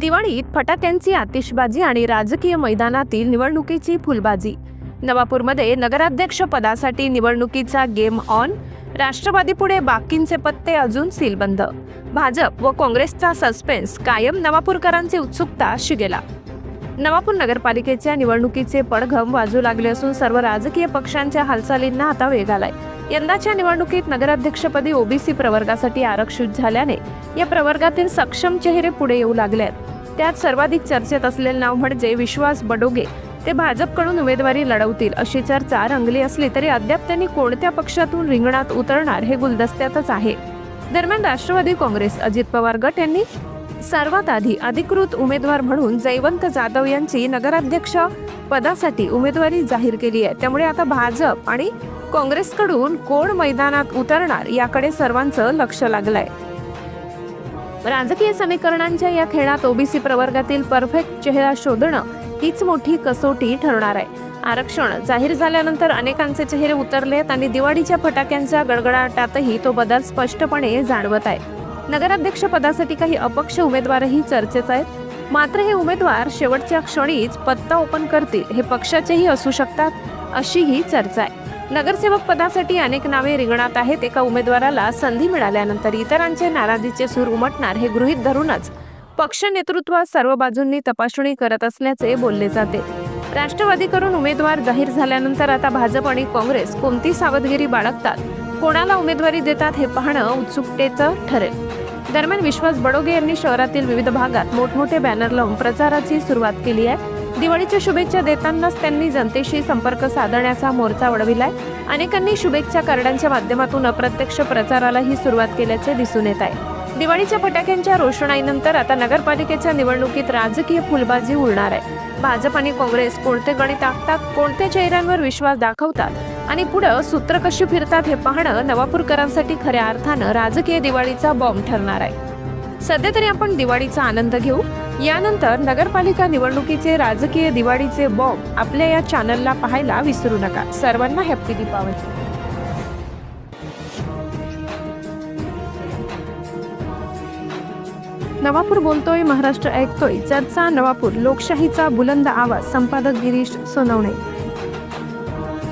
दिवाळीत फटाक्यांची आतिषबाजी आणि राजकीय मैदानातील निवडणुकीची फुलबाजी. नवापूरमध्ये नगराध्यक्ष पदासाठी निवडणुकीचा गेम ऑन. राष्ट्रवादीपुढे बाकींचे पत्ते अजून सीलबंद. भाजप व काँग्रेसचा सस्पेन्स कायम नवापूरकरांची उत्सुकता शिगेला. नवापूर नगरपालिकेच्या निवडणुकीचे पडघम वाजू लागले असून सर्व राजकीय पक्षांच्या हालचालींना आता वेग आलाय. यंदाच्या निवडणुकीत नगराध्यक्षपदी ओबीसी प्रवर्गासाठी आरक्षित झाल्याने या प्रवर्गातील सक्षम चेहरे पुढे येऊ लागले आहेत त्यात सर्वाधिक चर्चेत असलेले नाव म्हणजे विश्वास बडोगे. ते भाजपकडून उमेदवारी लढवतील अशी चर्चा रंगली असली तरी अद्याप त्यांनी कोणत्या पक्षातून रिंगणात उतरणार हे गुलदस्त्यातच आहे. दरम्यान राष्ट्रवादी काँग्रेस अजित पवार गट यांनी सर्वात आधी अधिकृत उमेदवार म्हणून जयवंत जाधव यांची नगराध्यक्ष पदासाठी उमेदवारी जाहीर केली आहे. त्यामुळे आता भाजप आणि काँग्रेसकडून कोण मैदानात उतरणार याकडे सर्वांचं लक्ष लागलंय. राजकीय समीकरणांच्या या खेळात ओबीसी प्रवर्गातील परफेक्ट चेहरा शोधणं हीच मोठी कसोटी ठरणार आहे. आरक्षण जाहीर झाल्यानंतर अनेकांचे चेहरे उतरलेत आणि दिवाळीच्या फटाक्यांच्या गडगडाटातही तो बदल स्पष्टपणे जाणवत आहे. नगराध्यक्ष पदासाठी काही अपक्ष उमेदवारही चर्चेत आहेत. मात्र हे उमेदवार शेवटच्या क्षणीच पत्ता ओपन करतील हे पक्षाचेही असू शकतात अशीही चर्चा आहे. नगरसेवक पदासाठी अनेक नावे रिंगणात आहेत. एका उमेदवाराला संधी मिळाल्यानंतर इतरांचे नाराजीचे सूर उमटणार हे गृहीत धरूनच पक्ष नेतृत्वात सर्व बाजूंनी तपासणी करत असल्याचे बोलले जाते. राष्ट्रवादीकडून उमेदवार जाहीर झाल्यानंतर आता भाजप आणि काँग्रेस कोणती सावधगिरी बाळगतात? कोणाला उमेदवारी देतात हे पाहणं उत्सुकतेचं ठरेल. दरम्यान विश्वास बडोगे यांनी शहरातील विविध भागात मोठमोठे बॅनर लावून प्रचाराची सुरुवात केली आहे. दिवाळीच्या शुभेच्छा देतानाच त्यांनी जनतेशी संपर्क साधण्याचा मोर्चा वळविलाय. अनेकांनी शुभेच्छा कार्डांच्या माध्यमातून अप्रत्यक्ष प्रचारालाही सुरुवात केल्याचे दिसून येत आहे. दिवाळीच्या फटाक्यांच्या रोषणाईनंतर आता नगरपालिकेच्या निवडणुकीत राजकीय फुलबाजी उडणार आहे. भाजप आणि काँग्रेस कोणते गणित आखतात कोणत्या चेहऱ्यांवर विश्वास दाखवतात आणि पुढं सूत्र कशी फिरतात हे पाहणं नवापूरकरांसाठी खऱ्या अर्थानं राजकीय दिवाळीचा बॉम्ब ठरणार आहे. सध्या तरी आपण दिवाळीचा आनंद घेऊ. यानंतर नगरपालिका निवडणुकीचे राजकीय दिवाळीचे बॉम्ब आपल्या या चॅनलला पाहायला विसरू नका. सर्वांना हॅप्पी दीपावली. नवापूर बोलतोय महाराष्ट्र ऐकतोय. चर्चा नवापूर लोकशाहीचा बुलंद आवाज संपादक गिरीश सोनवणे.